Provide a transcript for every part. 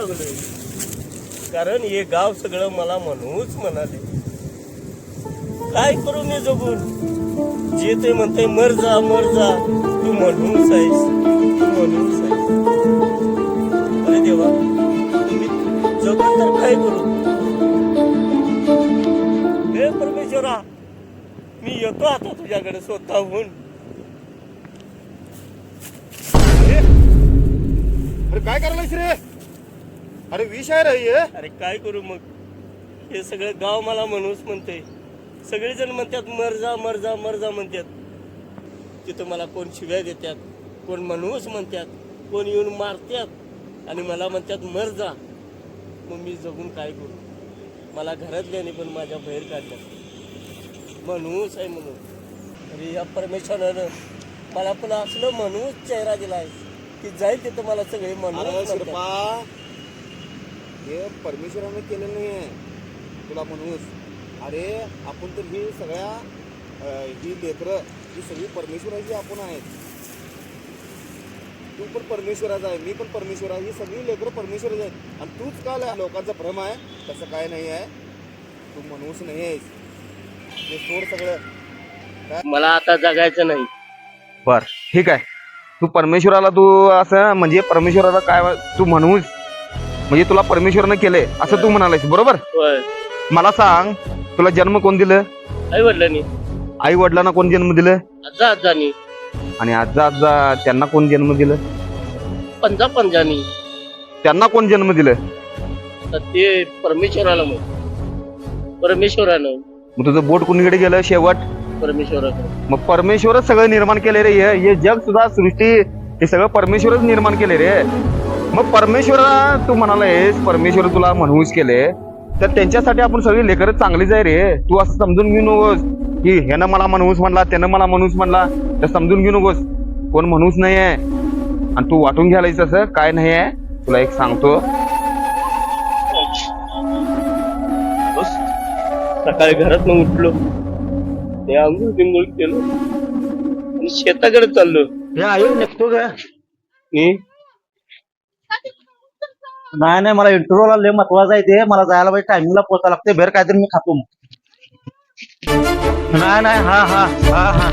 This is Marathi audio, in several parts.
लागलोय. कारण हे गाव सगळं मला म्हणूच म्हणाले. काय करू मी जगून? जे ते म्हणते मर जा मर जा तू म्हणूनच आहेस तू म्हणूनच आहेस. अरे देवा तुम्ही जगून तर काय करू? हे परमेश्वरा मी येतो आता तुझ्याकडे स्वतःहून. अरे काय करायला रे? अरे विष आहे रे हे. अरे काय करू मग? हे सगळं गाव मला म्हणूच म्हणते सगळेजण म्हणतात मर जा मर जा मर जा म्हणतात. तिथं मला कोण शिव्या देतात कोण म्हणूच म्हणतात कोण येऊन मारतात आणि मला म्हणतात मर जा. मग मी जगून काय करू? मला घरातल्याने पण माझ्या बाहेर काढलं म्हणूच आहे म्हणून. अरे या परमेश्वरानं मला पण असलं म्हणूच चेहरा दिलाय की जाईल तिथं मला सगळे अरे म्हणून शिरपा हे परमेश्वराने केलेलं नाही आहे तुला म्हणूस अरे आपण तर ही सगळ्या ही लेकरं ही सगळी परमेश्वराची आपण आहेत. तू पण परमेश्वराचा आहे मी पण परमेश्वर आहे ही सगळी लेकरं परमेश्वराची आहेत. आणि तूच का लय- लोकांचा भ्रम आहे? तसं काय नाही आहे. तू म्हणूस नाही आहेस. ते सोड सगळं. मला आता जगायचं नाही. बर ठीक आहे. तू परमेश्वराला तू असं म्हणजे परमेश्वराला काय तू म्हणूस म्हणजे तुला परमेश्वरानं केलंय असं तू म्हणालायस बरोबर? मला सांग तुला जन्म कोण दिलं? आई वडिलांनी. आई वडिलांना कोण जन्म दिलं? आजा आजानी. आणि आजा आजा त्यांना कोण जन्म दिलं? पंजा पंजानी. त्यांना कोण जन्म दिलं? तर ते परमेश्वराला मग परमेश्वरानं. मग तुझं बोट कुणीकडे गेलं शेवट? परमेश्वराकडे मग परमेश्वरच सगळं निर्माण केले रे हे हे जग सुद्धा सृष्टी हे सगळं परमेश्वरच निर्माण केले रे. मग परमेश्वरा तू म्हणालायस परमेश्वर तुला म्हणूस केले तर त्यांच्यासाठी आपण सगळी लेकरच चांगलीच आहे रे. तू असं समजून घेऊ नकोस की ह्यानं मला म्हणूस म्हणला त्यानं मला म्हणूस म्हणला तर समजून घेऊ नकोस. कोण म्हणूस नाही आहे आणि तू वाटून घ्यायलायस असं काय नाही आहे तुला एक सांगतो. बस. सकाळी घरात उठलो. ते आंघोळ बिंघोळ केलो. आणि शेताकडे चाललो. हे आयोग निघतो का? मी नाही नाही मला इंटरव्ह्यूला लय महत्वाचं आहे ते. मला जायला पाहिजे. टायमिंगला पोहोचा लागते बाहेर काहीतरी मी खातो. मग. नाही नाही हा हा हा हा.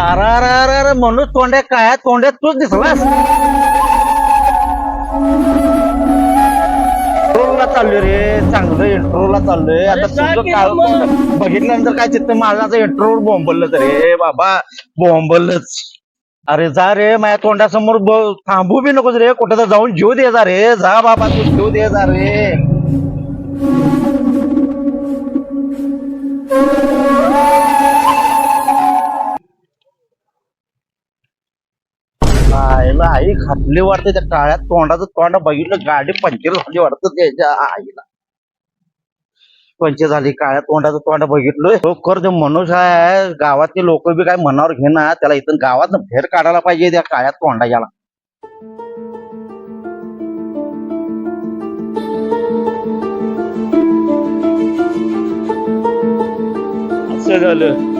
अरे अरे अरे अरे म्हणून तोंड्या काय तोंड्यात तूच दिसलास? इंट्रोला चाललोय रे चांगलं इंट्रोला चाललोय. आता काय तुझं? बघितल्यानंतर काय चित्त माझा इंट्रोवर बोंबललं रे बाबा बोंबलच अरे जा रे माझ्या तोंडासमोर थांबू बी नकोस रे कुठं तर जाऊन जीव दे जा रे. जा बाबा तू जीव दे जा रे. आईला आई खापली वाटते त्या काळ्या तोंडाचं. तोंड बघितलं गाडी पंक्चर झाली वाटतं त्याच्या आईला. पंचर झाली काळ्या तोंडाचं तोंड बघितलं. खरोखर जो मनुष्य आहे गावातले लोक बी काय मनावर घेणार त्याला इथं गावात फेर काढायला पाहिजे त्या काळ्या तोंडाच्याला. असं झालं.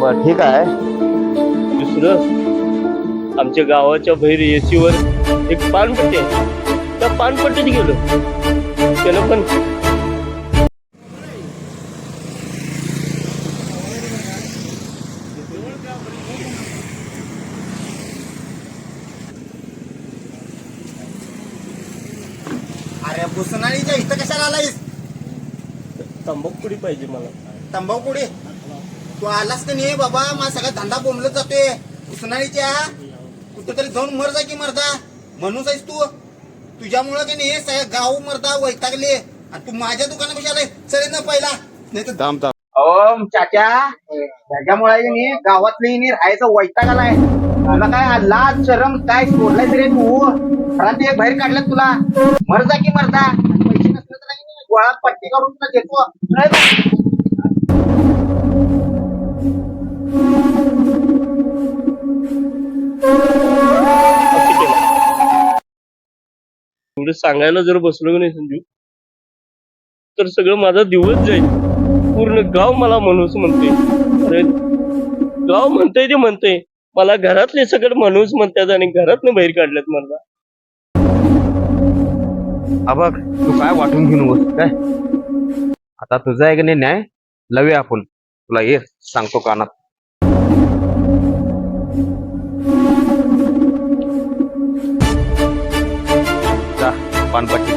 बरं ठीक आहे. दुसरं? आमच्या गावाच्या बाहेर एसीवर एक पानपट्टी आहे. त्या पानपट्टीत गेलो. त्यानं पण अरे बुसनाळीच्या इथं कशाला आलायस? तंबाखू पुडी पाहिजे मला. तंबाखू पुढे तू आलास का नाही बाबा? माझा सगळा धंदा बोंबलत जातोय. उसनाळीच्या कुठं तरी जाऊन मर जा की मरदा? म्हणून आहेस तू. तुझ्यामुळं की नाही हे सगळं गाव मरदा वैतागले. आणि तू माझ्या दुकानापाशी आलाय. चल ना पहिला. नाही तर अहो चाचा त्याच्यामुळे की नाही गावातली नाही राहायचं वैताग आलाय तुला काय लाज शरम काय सोडलाय रे तू? घरात एक बाहेर काढलं तुला. मरजा की मरजा पैसे नसले तर नाही गोळा पट्टी करून तुला देतो. एवढं सांगायला जर बसलो की नाही संजू तर सगळं माझा दिवस जाईल. पूर्ण गाव मला माणूस म्हणते अरे गाव म्हणतंय ते म्हणतंय. मला घरातले सगळं माणूस म्हणतात आणि घरातनं बाहेर काढल्यात मला. हा तू काय वाटून घेऊन बस काय आता तुझा आहे का नाही न्याय लवे आपण. तुला ये सांगतो कानात. पानपट्टी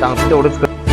सांगतो तेवढंच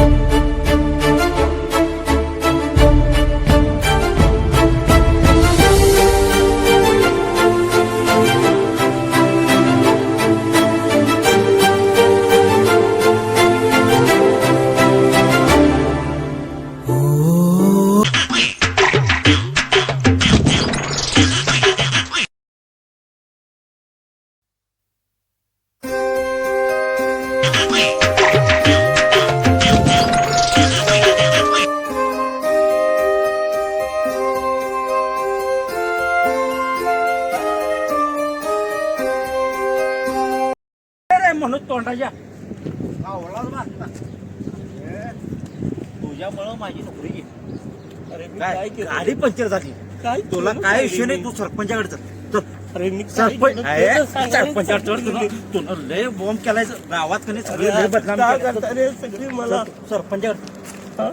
पंक्चर झाली काय तुला काय विषय नाही? तू सरपंचाकडे चल. चल अरे मी काय सरपंच केलं? आहे, तुला सांगायला सरपंचाकडे चल. सांगितलं. तुला- तुला लय बॉम्ब केलाय गावात कधी अरे सगळे लय बदनाम काय केलं. करता रे सगळी मला चल, सरपंचाकडे हा?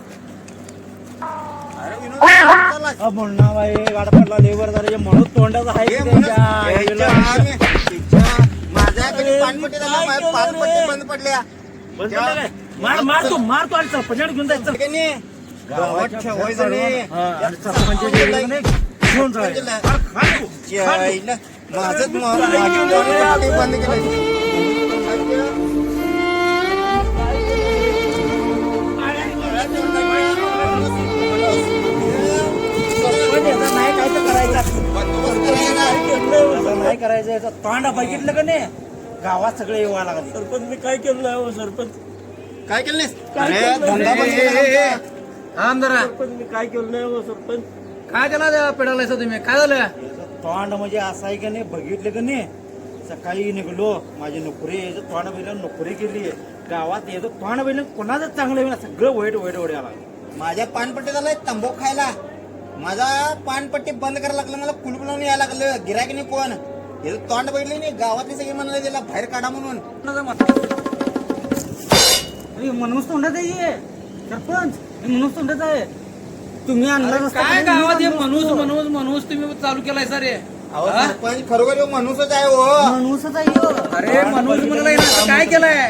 अ, म्हणणार बाई गाडा पडला लेबर झाले म्हणून तोंडाचा आहे हे की म्हणून- त्याच्या याच्या आईला. आम्ही- तिच्या- माझ्या कडे अरे, पानपट्टी मी झाल्या, काय माझ्या केलं पानपट्टी रे? बंद पडल्या बंद केलं काय? मार मार तू मार तू आणि सरपंचाकडे घेऊन जायचं ठीक आहे नी? घरी नाही, घेऊन. यायला. माझंच बंद केली काय तर करायचं असं नाही करायचं याचं तोंडा बघितलं का नाही? गावात सगळे येवा लागले सरपंच मी काय केलं हो सरपंच? काय केलं? धंदा केला. आमदारा सरपंच मी काय केलं नाही हो सरपंच. काय त्याला पेडालायचा तुम्ही? काय झालं? याचं तोंड म्हणजे असं आहे का नाही बघितलं का नाही? सकाळी निघलो माझी नोकरी याचं तोंड बैल नोकरी केली गावात याचं तोंड बैल कोणाचं चांगलं आहे ना सगळं वाईट वाईट वाईट आला माझ्या पानपट्टी झालंय तंबाखू खायला. माझा पानपट्टी बंद करायला लागलं मला कुलूप लावून यायला लागलं. गिरायक नाही कोण? हे तोंड बघितलं नाही गावातले सगळे म्हणाले त्याला बाहेर काढा म्हणून. म्हणूनच तोंडात आहे. सरपंच. हे म्हणूनच तोंडात आहे. तुम्ही आणला नसता काय तरी गावात हे आणलो. मनूस मनूस तुम्ही चालू केलाय सर रे अहो सरपंच खरोखर ह्यो माणूसच आहे हो. माणूसच आहे ह्यो. अरे मनोज म्हणाला काय केलंय?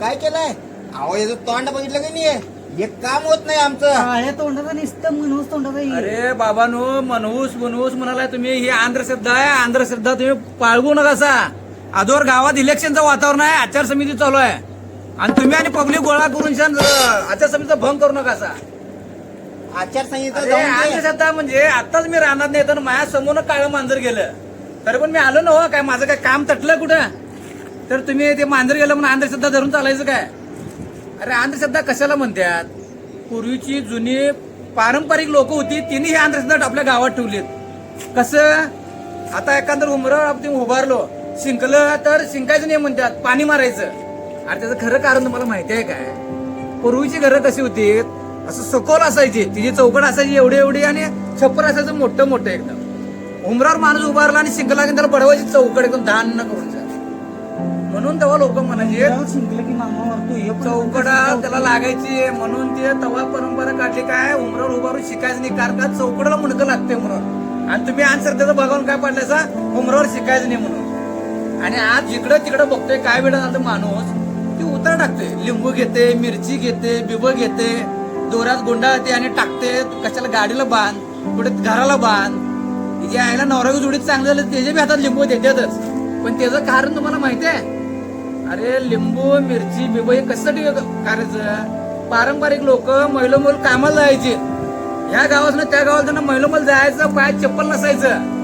काय केलंय? अहो याचं तोंड बघितलं का नाही हे काम होत नाही आमचं. काय तोंडाचा नुसतं म्हणूनच तोंडाचा आहे. अरे बाबानो मनहूस मनहूस म्हणालाय तुम्ही ही अंधश्रद्धा आहे. अंधश्रद्धा तुम्ही पाळगू नकासा आजवर गावात इलेक्शनचं वातावरण आहे आचारसमिती चालू आहे. आणि तुम्ही आणि पब्लिक गोळा करून शान, अं, आचारसमितीचा भंग करू आचारसंहिता अरे, जाऊन दे. अंधश्रद्धा म्हणजे आताच मी राहणार नाही तर माझ्यासमोर काळं मांजर गेलं. तरी पण मी आलो ना हो काय माझं काय काम तटलं कुठं? तर तुम्ही ते मांजर गेलं म्हणून अंधश्रद्धा धरून चालायचं काय? अरे अंधश्रद्धा कशाला म्हणतात पूर्वीची जुनी पारंपरिक लोक होती तिने ही अंधश्रद्धा आपल्या गावात ठेवलीत. कसं? आता एखादं उमरावर आपण उभारलो. शिंकलं तर शिंकायचं नाही म्हणतात पाणी मारायचं. अरे त्याचं खरं कारण तुम्हाला माहिती आहे काय? पूर्वीची घरं कशी होती? असं सखोल असायची. तिची चौकट असायची एवढी एवढी आणि छप्पर असायचं मोठं मोठं एकदम. उमरावर माणूस उभारला आणि शिंकला की त्याला बडवायची चौकट एकदम धान न करून जा. म्हणून तेव्हा लोक म्हणायचे शिंकलं की मामा हे चौकडा त्याला लागायची. म्हणून ते तवा परंपरा काढली काय? उमरावर उभारून शिकायचं नाही. कारण का? चौकडाला मुंडकं लागते म्हणून आणि तुम्ही अंधश्रद्धेचं बघावून काय पडल्याचा उमरावर शिकायचं नाही म्हणून. आणि आज जिकडं तिकडं बघतोय काय वेळ झालं माणूस ती उतर टाकते. लिंबू घेते मिरची घेते बिब घेते दोऱ्यात गुंडाळते आणि टाकते. कशाला गाडीला बांध कुठे घराला बांध. तिच्या आईला नवरावी जोडीत चांगलं झालं त्याच्या बी हातात लिंबू देतातच पण त्याचं कारण तुम्हाला माहिती आहे? अरे लिंबू मिरची बिब हे कशासाठी करायचं? पारंपरिक लोक मैलोमोल कामाला जायचे. ह्या गावात त्या गावात त्यांना मैलोमोल जायचं पाय चप्पल नसायचं.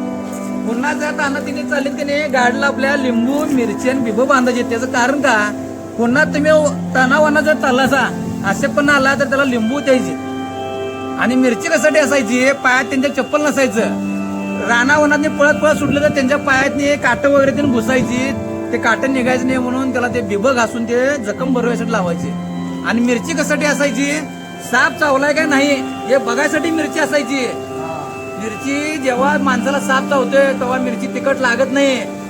पुन्हा जात ताना तिने चाललीत की नाही गाडीला आपल्या लिंबू मिरची आणि बिब बांधायचे. त्याचं कारण का? पुन्हा तुम्ही तणावाना जर तलासा असे पण आला तर त्याला लिंबू द्यायचे. आणि मिरची कशासाठी असायची? पायात त्यांच्या चप्पल नसायचं. रानावनात पळत पळत सुटलं तर त्यांच्या पायात काट वगैरे तिने घुसायची. ते काट निघायचं नाही म्हणून त्याला ते बिब घासून ते जखम भरवायसाठी लावायचे. आणि मिरची कशासाठी असायची? साप चावलाय का नाही हे बघायसाठी मिरची असायची. मिरची जेव्हा माणसाला साप चावतोय तेव्हा मिरची तिखट लागत नाही.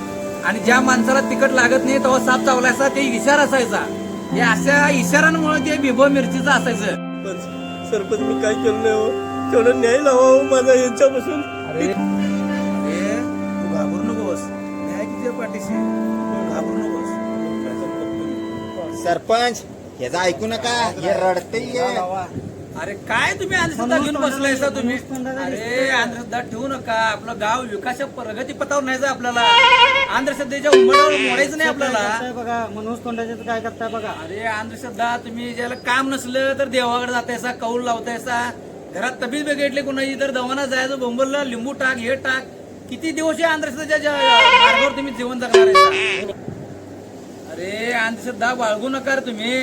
आणि ज्या माणसाला तिखट लागत नाही तेव्हा साप चावलायचा ते इशारा असायचा. हे अशा इशारांमुळे ते बिबो मिरचीचं असायचं. पण सरपंच मी काय केलं नाही हो? तेवढं न्याय लावा हो माझा यांच्यापासून. अरे अरे तू घाबरू नकोस. मी आहे की तुझ्या पाठीशी तू घाबरू नकोस. सरपंच ह्याचं ऐकू नका. हे रडते अरे काय तुम्ही अंधश्रद्धा घेऊन बसलायसा तुम्ही? अरे अंधश्रद्धा ठेवू नका. आपलं गाव विकास प्रगती पथावर न्यायचं आपल्याला. अंधश्रद्धेच्या उंबरावर मोडायचं नाही आपल्याला. बघा मनोज तोंडाचे काय करताय बघा. अरे अंधश्रद्धा तुम्ही ज्याला काम नसलं तर देवाकडे जातायसा कौल लावतायसा घरात तब्येत बिघडली कोणाची तर दवाना जायचं बोंबलला लिंबू टाक हे टाक. किती दिवस या अंधश्रद्धेच्या मार्गावर तुम्ही जीवन जगणार आहे अरे अंधश्रद्धा बाळगू नका रे तुम्ही.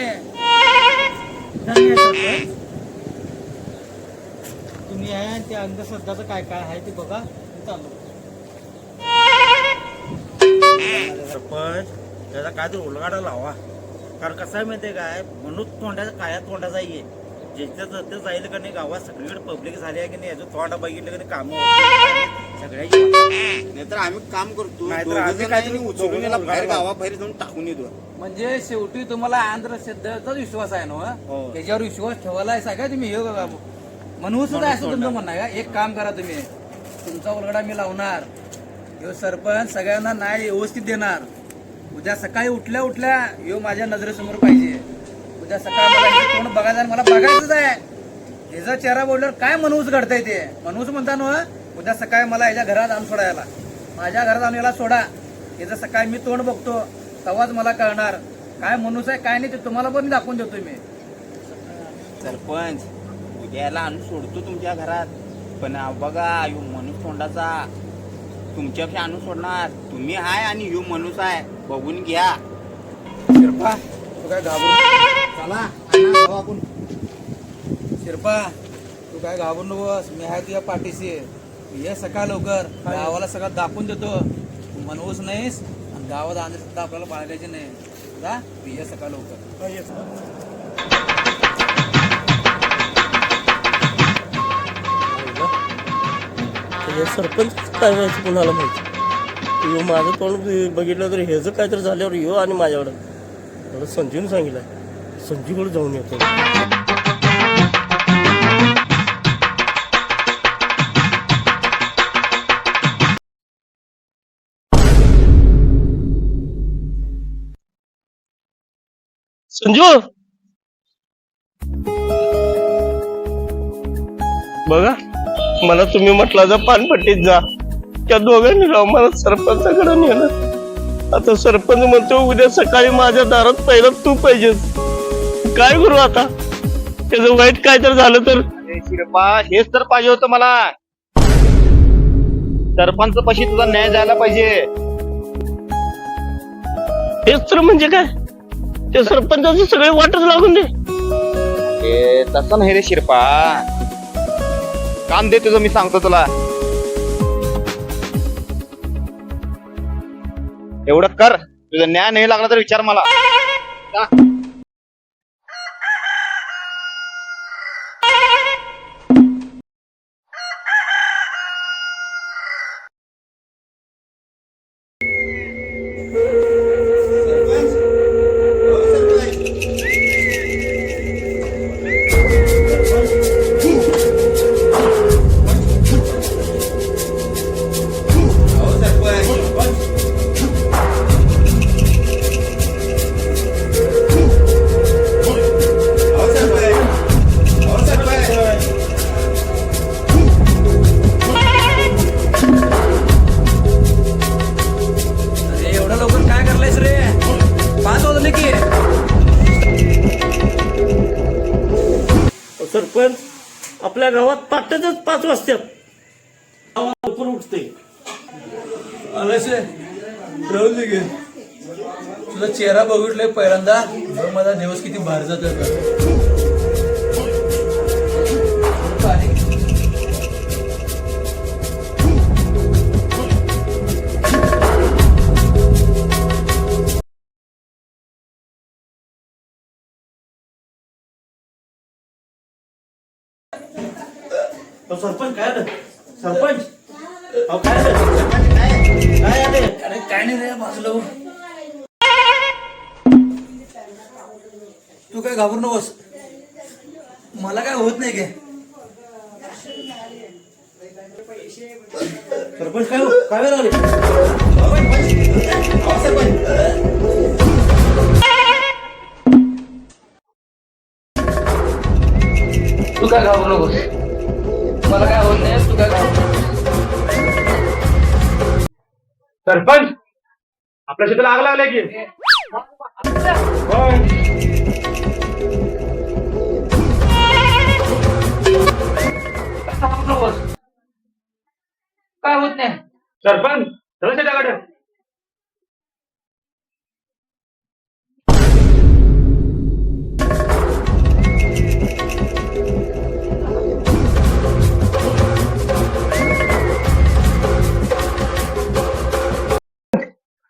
तुम्ही आहे आणि त्या अंधश्रद्धाचं काय काय आहे ते बघा. चालू. सरपंच त्याचा काय तर उलगाडा लावा. कारण कसं आहे माहितीये काय? म्हणून तोंडाचा काळ्या तोंडाचा ये ज्याच्या ते जाईल का नाही गावात सगळीकडे पब्लिक झाली आहे की नाही याचं तोंडा बघितलं की नाही कामं सगळ्याची नाहीतर आम्ही काम करतो नाहीतर आम्ही आहे उचलून याला बाहेर. गावाबाहेर जाऊन टाकून येतो. म्हणजे शेवटी तुम्हाला अंधश्रद्धेचाच विश्वास आहे ना हो. हो? त्याच्यावर विश्वास ठेवायला आहे का तुम्ही हे बघा. म्हणून सुद्धा असं तुमचं म्हणणं आहे का? एक काम करा तुम्ही. तुमचा उलगडा मी लावणार. ह्यो सरपंच सगळ्यांना न्याय व्यवस्थित देणार. उद्या सकाळी उठल्या उठल्या ह्यो माझ्या नजरेसमोर पाहिजे. उद्या सकाळी मला तोंड बघायचं मला बघायचंच आहे. ह्याचा चेहरा बोलल्यावर काय मनूस घडतंय ते? मनूस म्हणता ना उद्या सकाळी मला ह्याच्या घरात आणून सोडायला. माझ्या घरात आणून याला सोडा. ह्याचं सकाळी मी तोंड बघतो तेव्हाच मला कळणार. काय मनूस आहे काय नाही ते तुम्हाला पण दाखवून देतो मी. सरपंच उद्याला आणून सोडतो तुमच्या घरात. पण बघा यो मनुष्य तोंडाचा. तुमच्यापेक्षा आणून सोडणार. तुम्ही हाय आणि यो मनुष्य आहे बघून घ्या. शिरपा तू काय घाबरू चला आणा जाऊ आपण. शिरपा तू काय घाबरू नकोस. मी आहे तुझ्या पाठीशी. ये सकाळ लवकर. गावाला सगळं दाखवून देतो. तू मनवूस नाहीस आणि गावात आणले सुद्धा आपल्याला बाळगायचे नाही. जा ये सकाळ लवकर. हे सरपंच काय व्हायचं कुणाला माहिती? यो माझं तोंड बघितलं तर ह्याचं काय तर झाल्यावर यो आणि माझ्याकडं. मला संजून सांगितलं संजीवकडे जाऊन येतो. संजू बघा. मला तुम्ही म्हटलं जा पानपट्टीत जा. त्या दोघांनी राव मला सरपंचाकडे नेलं. आता सरपंच म्हणतो उद्या सकाळी माझ्या दारात पहिला तू पाहिजेस. काय करू आता? त्याचं वाईट काय तर झालं तर? हेच तर पाहिजे होतं मला. सरपंच पशी तुझा न्याय जायला पाहिजे. हेच तर म्हणजे काय? त्या सरपंचाचे सगळे वाटच लागून दे. तसं नाही रे शिरपा. काम दे तुझं मी सांगतो तुला. एवढं कर. तुझं न्याय नाही लागला तर विचार मला. जा. सरपंच आपल्या गावात पाटच पाच वाजतात लवकर उठते. आलायस राहून तुझा चेहरा बघितलाय पहिल्यांदा बघ माझा दिवस किती भार जात सरपंच काय आलं सरपंच? अहो काय आलं सरपंच काय? काय आलं अरे काय नाही रे भाजलो तू काय घाबरू नकोस. मला काय होत नाही काय? सरपंच काय हो? काय वेळ सरपंच. तू काय घाबरू नकोस. सरपंच आपल्या शेताला आग लगे की काय होत नाही सरपंच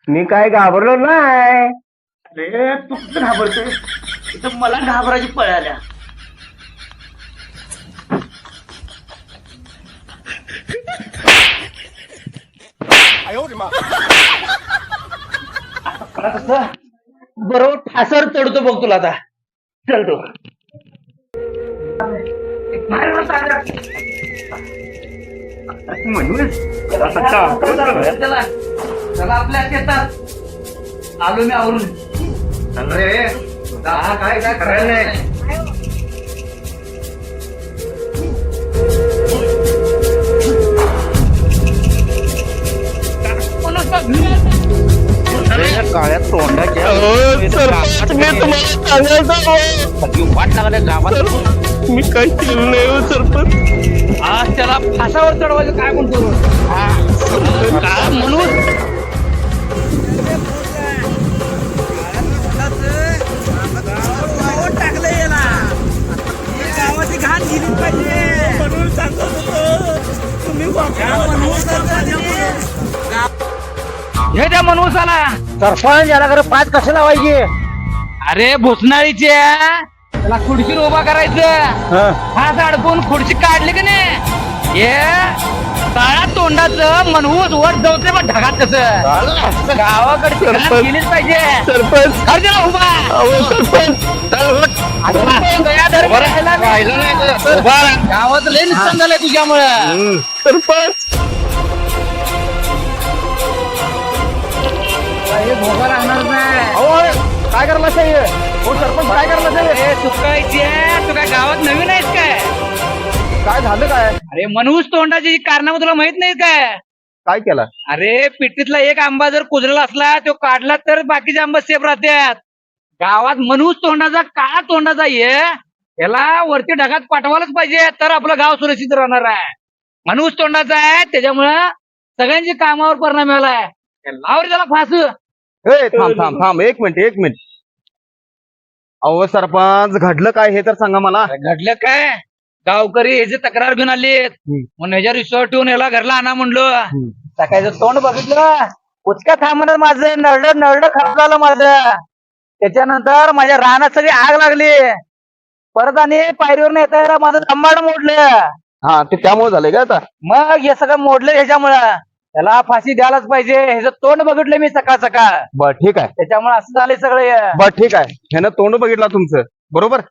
मी काय घाबरलो नाही. अरे तू कुठं घाबरतोय इथं मला घाबरायची पळ आल्या? बरोबर ठासर चढतो बघ तुला आता. चल तू. बाहेर बस आता. म्हणून चला. चला आपल्या शेतात. आलो मी आवरून. अरे काय काय करायला नाही. काळ्या तोंडाच्या वाट लागल्या गावात? मी काही केलं नाही हो सरपंच. आज त्याला फासावर चढवायचं काय म्हणतो? काय म्हणून? गावाची घाण गेली पाहिजे. म्हणून सांगत होतो तुम्ही हे त्या मनवसाला सरपंच याला खरं पाच कसं लावायचे? अरे भुसनाळीचे त्याला खुर्ची उभा करायचं. हात अडकून खुर्ची काढली की नाही? हे काळा तोंडाचं मनहूस वर जवते मग ढगात कसं. गावाकडची घाण गेलीच पाहिजे. सरपंच. उभा. अहो. गावात लय नुकसान झालंय तुझ्यामुळं. सरपंच. हे भोगा लागणार नाही. काय साहेब हो? सरपंच काय करायला साहेब अरे चुकायची आहे? तू काय गावात नवीन आहेस काय? काय झालं काय? अरे मनहूस तोंडाची कारणामं तुला माहीत नाही काय? काय केलं? अरे पिट्टीतला एक आंबा जर कुजलेला असला तो काढला तर बाकीचे आंबा सेफ राहतात. गावात मनूस तोंडाचा काळा तोंडाचा ये याला वरती ढगात पाठवायलाच पाहिजे तर आपलं गाव सुरक्षित राहणार आहे. मनूस तोंडाचा आहे त्याच्यामुळं सगळ्यांची कामावर परिणाम झालाय लावर त्याला फास. थांब थांब थांब एक मिनिट एक मिनिट. अहो सरपंच घडलं काय हे तर सांगा मला. घडलं काय? गावकरी ह्याची तक्रार घेऊन आलीत हम्म. म्हणून ह्याच्या रिसॉर्ट ठेवून याला घरला आणा म्हणलो. सकाळचं तोंड बघितलं उचका थांबणार माझं नरड नरड खराब झालं माझं. त्याच्यानंतर माझ्या रानात सगळी आग लागली. परत आणि पायरीवर येता माझं तंबाड मोडलं. हा ते त्यामुळे झालंय का आता? मग हे सगळं मोडलं ह्याच्यामुळं. त्याला फाशी द्यायलाच पाहिजे. ह्याचं तोंड बघितलं मी सकाळ सकाळ. बर ठीक आहे. त्याच्यामुळे असं झालंय सगळं हे. बर ठीक आहे. ह्यानं तोंड बघितलं तुमचं. बरोबर?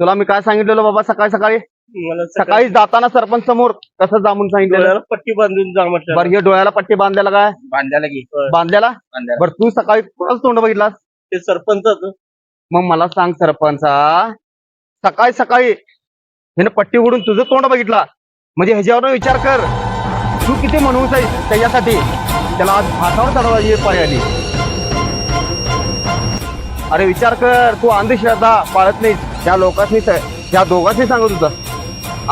तुला मी काय सांगितलेलं बाबा सकाळी सकाळी? मला सकाळी जाताना सरपंच समोर कसं जामून सांगितलेलं? डोळ्याला पट्टी बांधून जा म्हटलं. बरं हे डोळ्याला पट्टी बांधलेला काय? बांधायला की. बांधलेला? बांधायला. बरं तू सकाळी कोणाचं तोंड बघितलास? ते सरपंच मग मला सांग सरपंचा सकाळी सकाळी ह्यानं पट्टी उडून तुझं तोंड बघितला. म्हणजे ह्याच्यावर विचार कर. तू किती म्हणून आहेस त्याच्यासाठी? त्याला आज हातावर चढवायची पाळी आली. अरे विचार कर तू अंधश्रद्धा पाळत नाहीस. त्या लोकांनी त्या दोघांनी सांगत होता.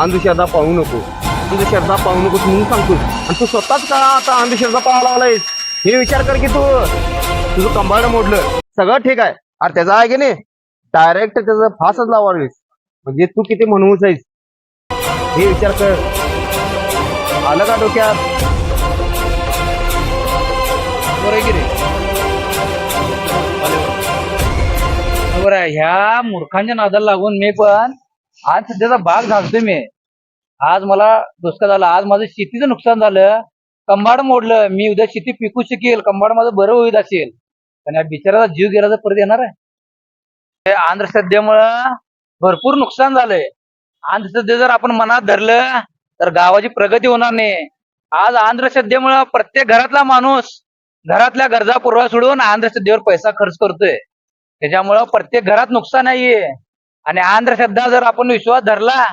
अंधश्रद्धा पाहू नको. अंधश्रद्धा श्रद्धा पाहू नको म्हणून सांगतो आणि तू स्वतःच का आता अंधश्रद्धा पाहायला लागलायस. हे विचार कर की तू. तुझं कंबाळ मोडलं. सगळं ठीक आहे. अरे त्याचा आहे की नाही? डायरेक्ट त्याचा फासच लावावीस. म्हणजे तू किती म्हणूच आहेस? हे विचार कर. आलं का डोक्यात? बरोबर आहे की रे ह्या मूर्खांच्या नादाला लागून मी पण आज सध्याचा भाग घालतोय मी. आज मला दुष्काळ झाला. आज माझं शेतीचं नुकसान झालं. कंबाड मोडलं. मी उद्या शेती पिकू शकेल. कंबाड माझं बरं होईल असेल. पण या बिचाराचा जीव गेला तर परत येणार आहे. अंधश्रद्धेमुळं भरपूर नुकसान झालंय. अंधश्रद्धे जर आपण मनात धरलं तर गावाची प्रगती होणार नाही. आज अंधश्रद्धेमुळं प्रत्येक घरातला माणूस घरातल्या गरजा पुरवा सोडून अंधश्रद्धेवर पैसा खर्च करतोय. त्याच्यामुळं प्रत्येक घरात नुकसान नाहीये आणि अंधश्रद्धा जर आपण विश्वास धरला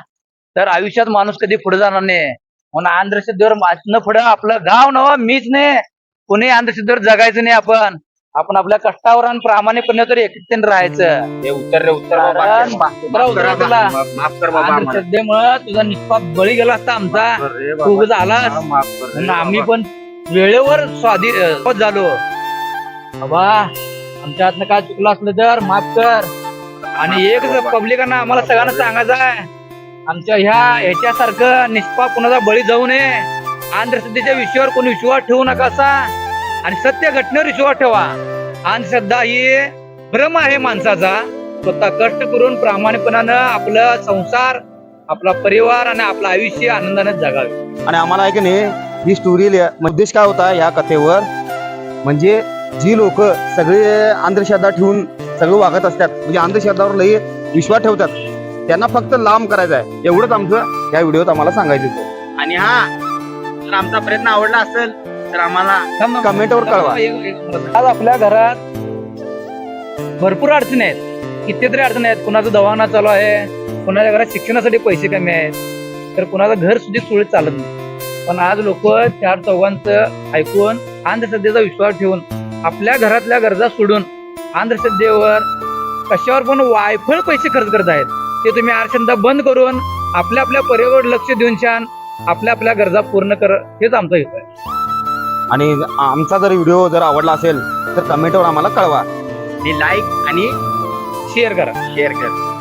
तर आयुष्यात माणूस कधी पुढे जाणार नाही. म्हणून अंधश्रद्धेवर न पुढे आपलं गाव नव मीच नाही. कुणी अंधश्रद्धेवर जगायचं नाही आपण आपण आपल्या कष्टावर आणि प्रामाणिकपणे तर एकत्रित राहायचं. हे उत्तर रे उत्तर. अंधश्रद्धेमुळं तुझा निष्पाप बळी गेला असता आमचा. तू म्हणून आम्ही. पण वेळेवर स्वाधीन अं, झालो. बाबा. आमच्या हातनं काय चुकलं असलं तर माफ कर. आणि एक पब्लिकांना आम्हाला सगळ्यांना सांगायचं आहे आमच्या ह्या ह्याच्यासारखं निष्पाप कुणाचा बळी जाऊ नये. अंधश्रद्धेच्या विषयावर कोणी विश्वास ठेवू नका असा. आणि सत्य घटनेवर विश्वास ठेवा. अंधश्रद्धा ही भ्रम आहे माणसाचा. स्वतः कष्ट करून प्रामाणिकपणानं आपला संसार आपला परिवार आणि आपलं आयुष्य आनंदाने जगावे. आणि आम्हाला आहे की नाही ही स्टोरी उद्देश काय होता या कथेवर? म्हणजे जी लोक सगळे अंधश्रद्धा ठेवून सगळं वागत असतात म्हणजे अंधश्रद्धावर लई विश्वास ठेवतात. त्यांना फक्त लांब करायचं आहे. एवढंच आमचं या व्हिडिओत आम्हाला सांगायचं होतं आणि हा जर आमचा प्रयत्न आवडला असेल तर आम्हाला. कमेंटवर कळवा. आज आपल्या घरात भरपूर अडचणी आहेत. कितीतरी अडचणी आहेत. कुणाचं दवाखाना चालू आहे कुणाच्या घरात शिक्षणासाठी पैसे कमी आहेत तर कुणाचं घर सुद्धा सुरळीत चालत नाही. पण आज लोक चार चौघांचं ऐकून अंधश्रद्धेचा विश्वास ठेवून आपल्या घरातल्या गरजा सोडून अंधश्रद्धेवर कशावर पण वायफळ पैसे खर्च करत आहेत ते तुम्ही अंधश्रद्धा बंद करून आपल्या आपल्या परिवार लक्ष देऊन छान आपल्या आपल्या गरजा पूर्ण कर हेच आमचा हेतू आहे. आणि आमचा जर व्हिडिओ जर आवडला असेल तर कमेंटवर आम्हाला कळवा. लाईक आणि शेअर करा. शेअर कर.